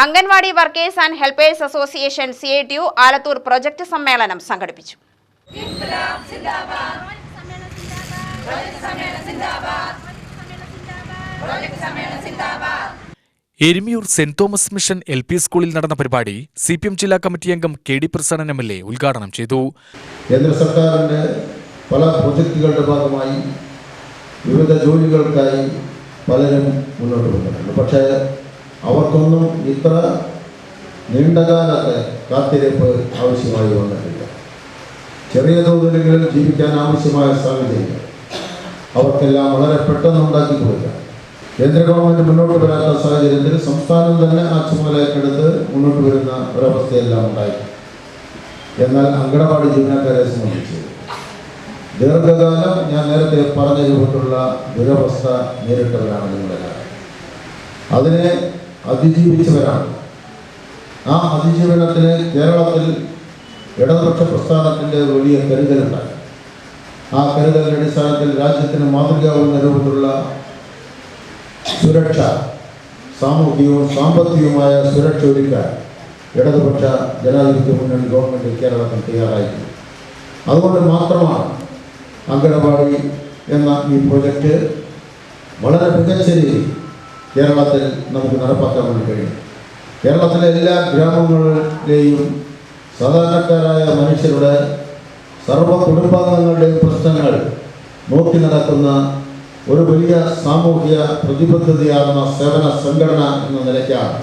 Anganwadi workers and helpers association C I T U Alathur project സമ്മേളനം സംഘടിപ്പിച്ചു. Erumiyur saint Thomas mission L P സ്കൂളിൽ നടന്ന പരിപാടി C P M ജില്ലാ committee അംഗം K D Prasannan M L A ഉദ്ഘാടനം ചെയ്തു. കേന്ദ്ര സർക്കാരിന്റെ പല പ്രൊജക്റ്റുകളുടെ ഭാഗമായി വിവിധ ജോലികൾക്കായി പലരും മുന്നോട്ട് വന്നിട്ടുണ്ട്. പക്ഷേ അവർക്കൊന്നും ഇത്ര നീണ്ടകാലത്തെ കാത്തിരിപ്പ് ആവശ്യമായി വന്നിട്ടില്ല. ചെറിയ തോതിലെങ്കിലും ജീവിക്കാൻ ആവശ്യമായ സാഹചര്യം. അവർക്കെല്ലാം വളരെ പെട്ടെന്ന് ഉണ്ടാക്കി കൊടുക്കാം. കേന്ദ്ര ഗവൺമെന്റ് മുന്നോട്ട് വരാത്ത സാഹചര്യത്തിൽ സംസ്ഥാനം തന്നെ ആ ചുമതലയൊക്കെടുത്ത് മുന്നോട്ട് വരുന്ന ഒരവസ്ഥയെല്ലാം ഉണ്ടായി എന്നാൽ അങ്കണവാടി ജീവനക്കാരെ സംബന്ധിച്ച് ദീർഘകാലം ഞാൻ നേരത്തെ പറഞ്ഞ രൂപത്തിലുള്ള ദുരവസ്ഥ നേരിട്ടവരാണ് നിങ്ങളെല്ലാം അതിനെ അതിജീവിച്ചവരാണ്. ആ അതിജീവനത്തിന് കേരളത്തിൽ ഇടതുപക്ഷ പ്രസ്ഥാനത്തിന്റെ വലിയ കരുതലുണ്ടായി. ആ കരുതലിന്റെ അടിസ്ഥാനത്തിൽ രാജ്യത്തിന് മാതൃകയാവുന്ന രൂപത്തിലുള്ള സുരക്ഷ സാമൂഹികവും സാമ്പത്തികവുമായ സുരക്ഷ ഒരുക്കാൻ ഇടതുപക്ഷ ജനാധിപത്യ മുന്നണി ഗവൺമെന്റ് കേരളത്തിൽ തയ്യാറായിരുന്നു. അതുകൊണ്ട് മാത്രമാണ് അങ്കണവാടി എന്ന ഈ പ്രൊജക്റ്റ് വളരെ മികച്ച രീതിയിൽ കേരളത്തിൽ നമുക്ക് നടപ്പാക്കാൻ വേണ്ടി കഴിയും. കേരളത്തിലെ എല്ലാ ഗ്രാമങ്ങളിലെയും സാധാരണക്കാരായ മനുഷ്യരുടെ സർവ കുടുംബാംഗങ്ങളുടെയും പ്രശ്നങ്ങൾ നോക്കി നടക്കുന്ന ഒരു വലിയ സാമൂഹിക പ്രതിബദ്ധതയാർന്ന സേവന സംഘടന എന്ന നിലയ്ക്കാണ്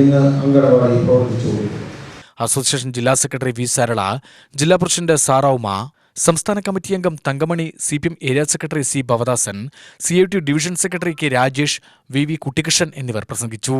ഇന്ന് അങ്കണവാടി പ്രവർത്തിച്ചുകൊണ്ടിരിക്കുന്നത്. അസോസിയേഷൻ ജില്ലാ സെക്രട്ടറി വി സരള ജില്ലാ പ്രസിഡന്റ് സാറാവുമ സംസ്ഥാന കമ്മിറ്റി അംഗം Thankamani C P M area secretary C. Bhavadasan C. I. T. Division secretary K. Rajesh V. V. Kuttikrishnan എന്നിവർ പ്രസംഗിച്ചു.